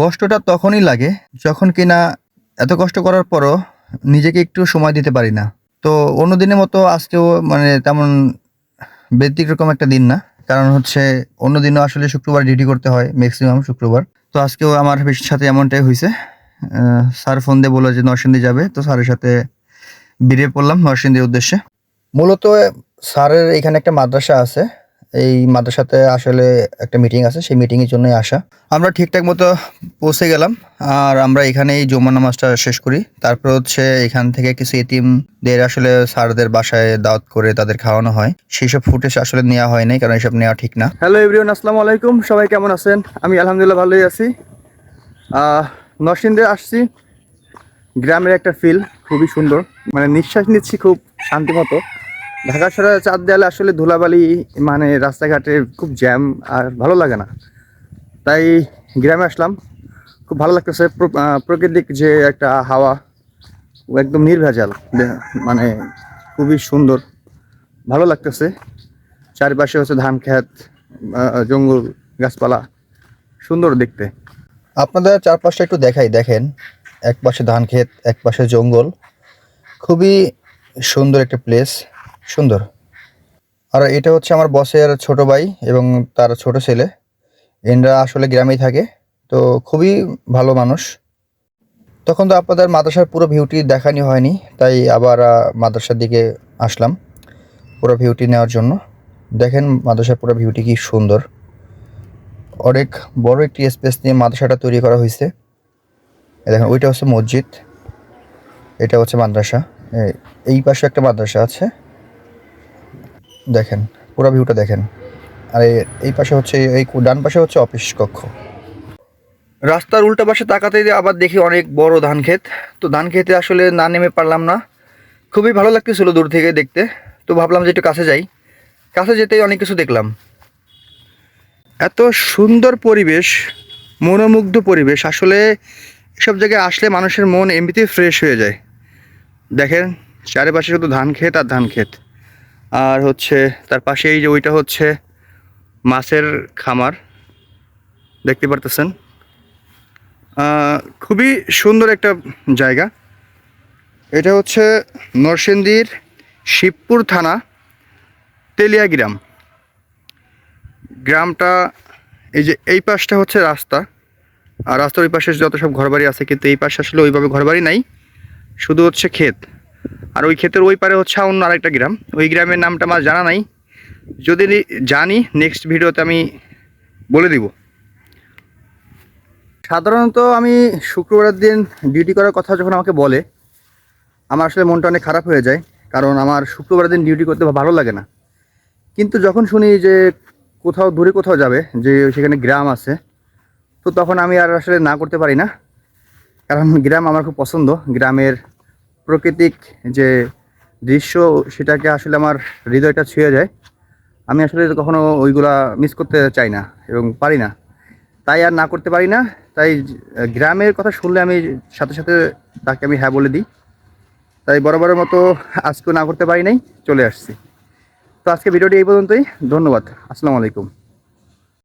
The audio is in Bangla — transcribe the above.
কষ্টটা তখনই লাগে যখন কিনা এত কষ্ট করার পরও নিজেকে একটু সময় দিতে পারি না। তো অন্য দিনের মতো আজকেও মানে তেমন ব্যতিক্রম একটা দিন না। কারণ হচ্ছে অন্য দিনও আসলে শুক্রবার ডিউটি করতে হয় ম্যাক্সিমাম শুক্রবার। তো আজকেও আমার বেশির সাথে এমনটাই হয়েছে স্যার ফোন দিয়ে বলল যে নরসিংদী যাবে। তো স্যারের সাথে বেরিয়ে পড়লাম নরসিংদীর উদ্দেশ্যে। মূলত স্যারের এখানে একটা মাদ্রাসা আছে। এই মাদ্রাসাতে আসলে একটা মিটিং আছে, সেই মিটিংয়ের জন্যই আসা। আমরা ঠিকঠাক মতো পৌঁছে গেলাম, আর আমরা এখানেই জমা নামাজটা শেষ করি। তারপর হচ্ছে এখান থেকে কিছু এতিমদের আসলে স্যারদের বাসায় দাওয়াত করে তাদের খাওয়ানো হয়। সেই সব ফুটেজ আসলে নেওয়া হয় নাই, কারণ এসব নেওয়া ঠিক না। হ্যালো এভরিওয়ান আসসালামু আলাইকুম। সবাই কেমন আছেন? আমি আলহামদুলিল্লাহ ভালোই আছি। নরসিংদে আসছি। গ্রামের একটা ফিল খুবই সুন্দর। মানে নিঃশ্বাস নিচ্ছি খুব শান্তি মতো। ঢাকা শহরে চাঁদ দেয়ালে আসলে ধুলাবালি মানে রাস্তাঘাটে খুব জ্যাম আর ভালো লাগে না। তাই গ্রামে আসলাম। খুব ভালো লাগতেছে প্রকৃতিক যে একটা হাওয়া একদম নির্ভেজাল। মানে খুবই সুন্দর। ভালো লাগতেছে। চারিপাশে হচ্ছে ধান আহ, জঙ্গল গাছপালা সুন্দর দেখতে। আপনাদের চারপাশটা একটু দেখাই দেখেন। এক পাশে ধান ক্ষেত এক পাশে জঙ্গল। খুবই সুন্দর একটা প্লেস সুন্দর। আর এটা হচ্ছে আমার বসের ছোট ভাই এবং তার ছোট ছেলে। এনরা আসলে গ্রামেই থাকে, তো খুবই ভালো মানুষ। তখন তো আপনাদের মাদ্রাসার পুরো ভিউটি দেখানি হয়নি, তাই আবার মাদ্রাসার দিকে আসলাম পুরো ভিউটি নেওয়ার জন্য। দেখেন মাদ্রাসার পুরো ভিউটি কি সুন্দর। অনেক বড় একটি স্পেস নিয়ে মাদ্রাসাটা তৈরি করা হয়েছে। দেখেন, ওইটা হচ্ছে মসজিদ, এটা হচ্ছে মাদ্রাসা। এই- পাশে একটা মাদ্রাসা আছে। দেখেন, পুরো ভিউটা দেখেন। আর এই- পাশে হচ্ছে, এই ডান পাশে হচ্ছে অফিস কক্ষ। রাস্তার উল্টা পাশে তাকাতে আবার দেখি অনেক বড় ধান ক্ষেত। তো ধান খেতে আসলে না নেমে পারলাম না। খুবই ভালো লাগতেছিল দূর থেকে দেখতে। তো ভাবলাম যে একটু কাছে যাই। কাছে যেতেই অনেক কিছু দেখলাম। এত সুন্দর পরিবেশ, মনোমুগ্ধ পরিবেশ। আসলে এসব জায়গায় আসলে মানুষের মন এমনিতেই ফ্রেশ হয়ে যায়। দেখেন, চারিপাশে শুধু ধান ক্ষেত আর ধান ক্ষেত। আর হচ্ছে তার পাশে এই যে ওইটা হচ্ছে মাছের খামার। দেখতে পারতেছেন? খুবই সুন্দর একটা জায়গা। এটা হচ্ছে নরসিংদীর শিবপুর থানা তেলিয়া গ্রাম গ্রামটা এই যে এই পাশটা হচ্ছে রাস্তা। আর রাস্তার ওই পাশে যত সব ঘরবাড়ি আছে, কিন্তু এই পাশে আসলে ওইভাবে ঘরবাড়ি নাই। শুধু হচ্ছে ক্ষেত। আর ওই ক্ষেতের ওই পারে হচ্ছে অন্য আরেকটা গ্রাম। ওই গ্রামের নামটা আমার জানা নাই। যদি জানি নেক্সট ভিডিওতে আমি বলে দিব। সাধারণত আমি শুক্রবারের দিন ডিউটি করার কথা যখন আমাকে বলে, আমার আসলে মনটা অনেক খারাপ হয়ে যায়। কারণ আমার শুক্রবারের দিন ডিউটি করতে ভালো লাগে না। কিন্তু যখন শুনি যে কোথাও দূরে কোথাও যাবে, যে সেখানে গ্রাম আছে, তো তখন আমি আর আসলে না করতে পারি না। কারণ গ্রাম আমার খুব পছন্দ। গ্রামের প্রাকৃতিক যে দৃশ্য, সেটাকে আসলে আমার হৃদয়টা ছুঁয়ে যায়। আমি আসলে কখনো ওইগুলা মিস করতে চাই না এবং পারি না। তাই আর না করতে পারি না। তাই গ্রামের কথা শুনলে আমি সাথে সাথে তাকে আমি হ্যাঁ বলে দিই। তাই বরাবরের মতো আজকেও না করতে পারি নাই, চলে আসছি। তো আজকে ভিডিওটি এই পর্যন্তই। ধন্যবাদ। আসসালামু আলাইকুম।